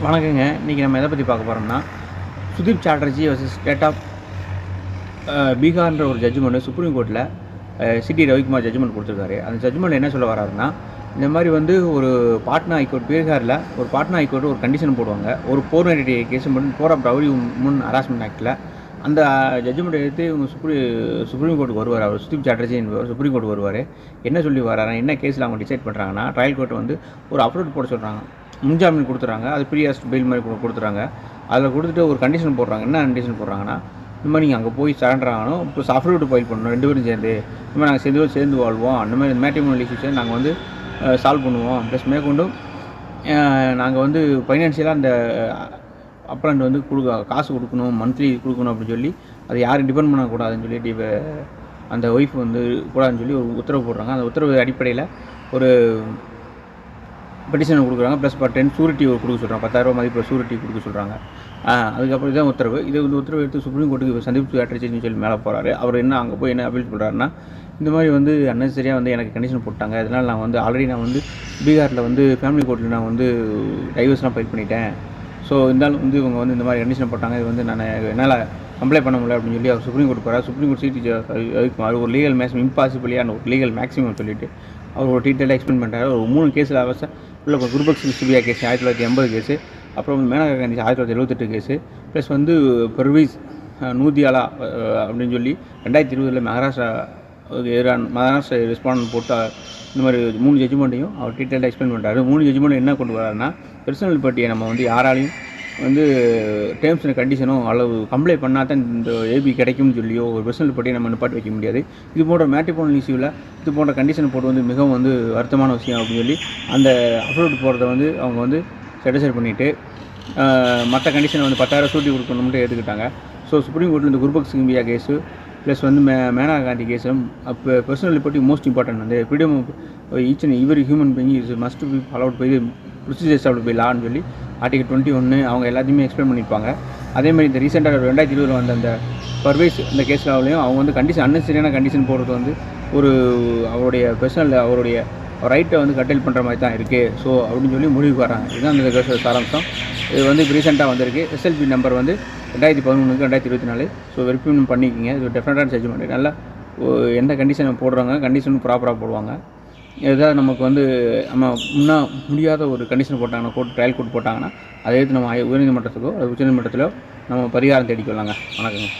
வணக்கங்க. இன்றைக்கி நம்ம எதை பற்றி பார்க்க போகிறோம்னா Sudeep Chatterjee versus state of பீகார்ன்ற ஒரு ஜட்ஜ்மெண்ட் சுப்ரீம் கோர்ட்டில் சிடி ரவிக்குமார் ஜட்ஜ்மெண்ட் கொடுத்துருக்காரு. அந்த ஜட்ஜ்மெண்ட் என்ன சொல்ல வராருன்னா இந்த மாதிரி வந்து ஒரு பாட்னா ஹைகோர்ட் பீகாரில் ஒரு பாட்னா ஹைகோர்ட் ஒரு கண்டிஷன் போடுவாங்க. ஒரு போர் நைன்டி கேஸ் மட்டும் போர் ஆஃப் ரவுடி முன் ஹராஸ்மெண்ட் ஆக்டில் அந்த ஜட்ஜ்மெண்ட் எடுத்து இவங்க சுப்ரீ சுப்ரீம் கோர்ட்டுக்கு வருவார். அவர் சுதீப் சாட்டர்ஜி என்பவர் சுப்ரீம் கோர்ட் வருவார். என்ன சொல்லி வராரு என்ன கேஸில் அவங்க டிசைட் பண்ணுறாங்கன்னா ட்ரையல் கோர்ட் வந்து ஒரு அப்ரோட் போட சொல்கிறாங்க முன்ஜாமீன் கொடுத்துறாங்க. அது ப்ரீயாஸ்ட் பெயில் மாதிரி கொடு- கொடுத்துறாங்க. அதில் கொடுத்துட்டு ஒரு கண்டிஷன் போடுறாங்க. என்ன கண்டிஷன் போடுறாங்கன்னா இந்த மாதிரி நீங்கள் அங்கே போய் சரண்டர் ஆகணும். இப்போ அஃபிடவிட் ஃபைல் பண்ணணும். ரெண்டு பேரும் சேர்ந்து. இந்த மாதிரி நாங்கள் சேர்ந்து சேர்ந்து வாழ்வோம். அந்த மாதிரி மேட்ரிமோனல் இஷ்யூஸை நாங்கள் வந்து சால்வ் பண்ணுவோம். ப்ளஸ் மேற்கொண்டு நாங்கள் வந்து ஃபைனான்ஷியலாக அந்த அப்ரண்ட் வந்து கொடுக்க காசு கொடுக்கணும். மந்த்லி கொடுக்கணும் அப்படின்னு சொல்லி அதை யாரும் டிபெண்ட் பண்ணக்கூடாதுன்னு சொல்லி இப்போ அந்த ஒய்ஃப் வந்து கூடாதுன்னு சொல்லி ஒரு உத்தரவு போடுறாங்க. அந்த உத்தரவு அடிப்படையில் ஒரு பெட்டிஷன் கொடுக்குறாங்க ப்ளஸ் பர் டென் சூரிட்டி கொடுக்க சொல்கிறாங்க பத்தாயிரரூபா மதிப்பு சூரிட்டி கொடுக்க சொல்கிறாங்க அதுக்கப்புறம் இதான் உத்தரவு. இது வந்து உத்தரவு எடுத்து சுப்ரீம் கோர்ட்டுக்கு சந்தீப் சாட்டர்ஜின்னு சொல்லி மேலே போகிறாரு அவர் என்ன அங்கே போய் என்ன அப்பீல் பண்ணுறாருன்னா இந்த மாதிரி வந்து அன்னெசரியாக வந்து எனக்கு கண்டிஷன் போட்டாங்க. இதனால் நான் வந்து ஆல்ரெடி நான் வந்து பீகாரில் வந்து ஃபேமிலி கோர்ட்டில் நான் வந்து டைவர்ஸ்லாம் ஃபைல் பண்ணிட்டேன். ஸோ இருந்தாலும் வந்து இவங்க வந்து இந்த மாதிரி கண்டிஷன் போட்டாங்க. இது வந்து நான் என்னால் கம்ப்ளைண்ட் பண்ண முடியல அப்படின்னு சொல்லி அவர் சுப்ரீம் கோர்ட் போகிறார் சுப்ரீம் கோர்ட் சிடி அதுக்கு ஒரு லீகல் மேக்ஸிமம் இம்பாசிபிளியான ஒரு லீகல் மேக்ஸிமம் சொல்லிட்டு அவர் ஒரு டீட்டெயிலாக எக்ஸ்பிளைன் பண்ணுறாரு ஒரு மூணு கேஸில் அவசர உள்ள குருபக்ஸ் சிபிஐ கேஸ் ஆயிரத்தி தொள்ளாயிரத்தி எண்பது கேஸு அப்புறம் வந்து மேனகா காந்தி ஆயிரத்தி தொள்ளாயிரத்தி எழுபத்தெட்டு கேஸு ப்ளஸ் வந்து பர்வீஸ் நூதியாலா அப்படின்னு சொல்லி ரெண்டாயிரத்தி இருபதில் மகாராஷ்டிரா எதிரான மகாராஷ்டிரா ரெஸ்பாண்ட் போட்டு இந்த மாதிரி மூணு ஜட்ஜ்மெண்ட்டையும் அவர் டீட்டெயிலாக எக்ஸ்பிளைன் பண்ணுறாரு மூணு ஜட்ஜ்மெண்ட் என்ன கொண்டு வராருன்னா பெர்சனல் பட்டியை நம்ம வந்து யாராலையும் வந்து டேர்ம்ஸ் அண்ட் கண்டிஷனும் அளவு கம்ப்ளைண்ட் பண்ணால் தான் இந்த ஏபி கிடைக்கும்னு சொல்லியோ ஒரு பெர்சனல் பட்டியை நம்ம நிப்பாட்டி வைக்க முடியாது. இது போன்ற மேட்ரிபோனல் இஷ்யூவில் இது போன்ற கண்டிஷன் போட்டு வந்து மிகவும் வந்து வருத்தமான விஷயம் அப்படின்னு சொல்லி அந்த அப்லோட் போகிறத வந்து அவங்க வந்து செட்டிஸ்ஃபை பண்ணிவிட்டு மற்ற கண்டிஷனை வந்து பத்தாயிரம் சூட்டி கொடுக்கணும்ட்டு எடுத்துக்கிட்டாங்க ஸோ சுப்ரீம் கோர்ட்டில் இந்த குருபக் சிங்கியா கேஸு ப்ளஸ் வந்து மே மேனகா காந்தி கேஸும் அப்போ பர்சனல் லிபர்ட்டி மோஸ்ட் இம்பார்ட்டன்ட் வந்து freedom each and every human being is must be followed by procedures out by லான்னு சொல்லி ஆர்டிகல் டுவெண்ட்டி ஒன்று அவங்க எல்லாத்தையுமே எக்ஸ்பிளைன் பண்ணியிருப்பாங்க அதே மாதிரி இந்த ரீசெண்டாக ரெண்டாயிரத்தி இருபதில் வந்த அந்த பர்வேஸ் இந்த கேஸ்லாவிலையும் அவங்க வந்து கண்டிஷன் அன்னெசரியான கண்டிஷன் போடுறது வந்து ஒரு அவருடைய பெர்சனல் அவருடைய ரைட்டை வந்து கட்டல் பண்ணுற மாதிரி தான் இருக்குது ஸோ அப்படின்னு சொல்லி முடிவுக்கு வராங்க. இதுதான் இந்த கேஸோட சாராம்சம். இது வந்து இப்போ ரீசெண்டாக வந்திருக்கு. எஸ்எல்பி நம்பர் வந்து ரெண்டாயிரத்தி பதினொன்றுக்கு ரெண்டாயிரத்தி இருபத்தி நாலு. ஸோ வெரிஃபிகேஷன் பண்ணிக்கிங்க. இது டெஃபினட்டான ஜட்ஜ்மெண்ட் நல்லா எந்த கண்டிஷன் போடுறாங்க? கண்டிஷன் ப்ராப்பராக போடுவாங்க. எதாவது நமக்கு வந்து நம்ம முன்னா முடியாத ஒரு கண்டிஷன் போட்டாங்கன்னா கோர்ட் ட்ரையல் கோர்ட் போட்டாங்கன்னா அதை எடுத்து நம்ம உயர்நீதிமன்றத்துக்கோ அது உச்சநீதிமன்றத்திலோ நம்ம பரிகாரம் தேடிக்கொள்ளாங்க வணக்கங்க.